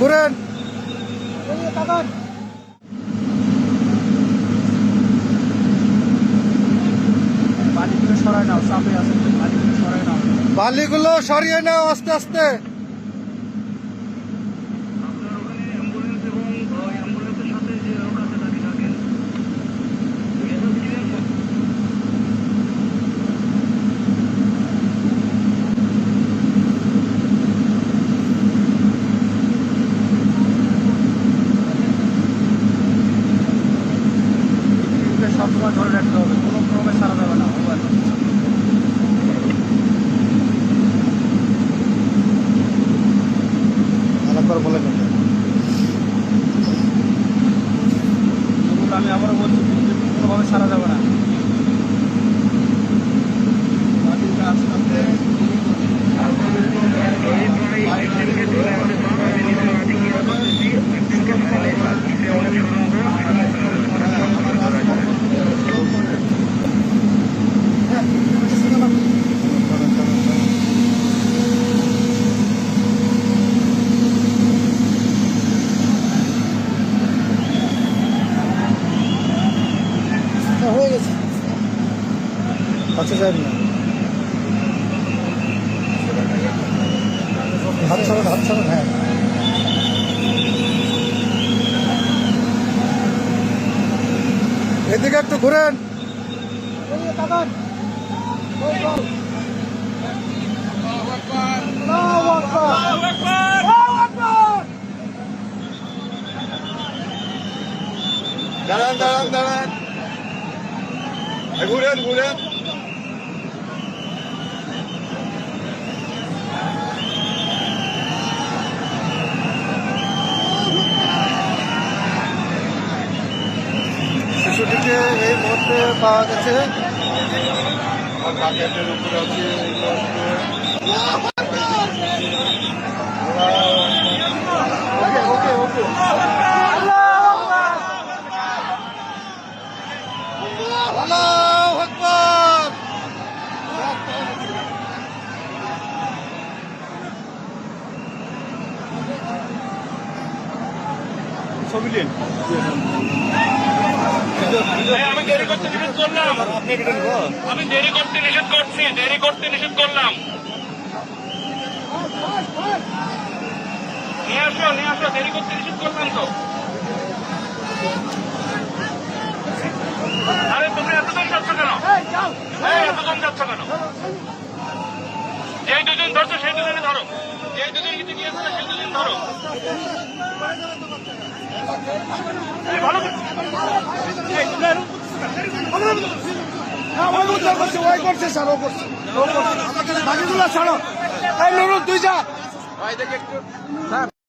ঘুরেন। বালিগুলো সরিয়ে নাও আস্তে আস্তে। এগুলো ধরে রাখতে হবে কোনো ক্রমে সারা যাবে না মোবাইল আমি আবারও বলছি কোনোভাবে সারা যাবে না বাড়িগুলো আস্তে আস্তে হয়ে গেছে কাছে না। হাত ছাড়ান হাত ছাড়ান হ্যাঁ। এদিকে একটু ঘুরেন। দাঁড়ান দাঁড়ান দাঁড়ান। ঘুরেন ঘুরেন। এই মুহূর্তে পাওয়া গেছে আর বাকেটের উপর আছে এগুলো আছে। ওকে ওকে ওকে আল্লাহু আকবার ছবি নিন আমি দেরি করতে নিষেধ করলাম। আমি দেরি করতে নিষেধ করছি, দেরি করতে নিষেধ করলাম। নিয়ে আসো নিয়ে আসো, দেরি করতে নিষেধ করলাম তো। আরে তুমি এতজন যাচ্ছ কেন? এতজন যাচ্ছ কেন? যেই দুজন ধরছো, সেই দুজনে ধরো। যেই দুজন গিয়ে গিয়েছিল, সেই দুজন ধরো। এই, ভালো করে- এই, তুমি এরকম বাকিগুলো ছাড়ো এই নুরু তুই যা দেখে একটু স্যার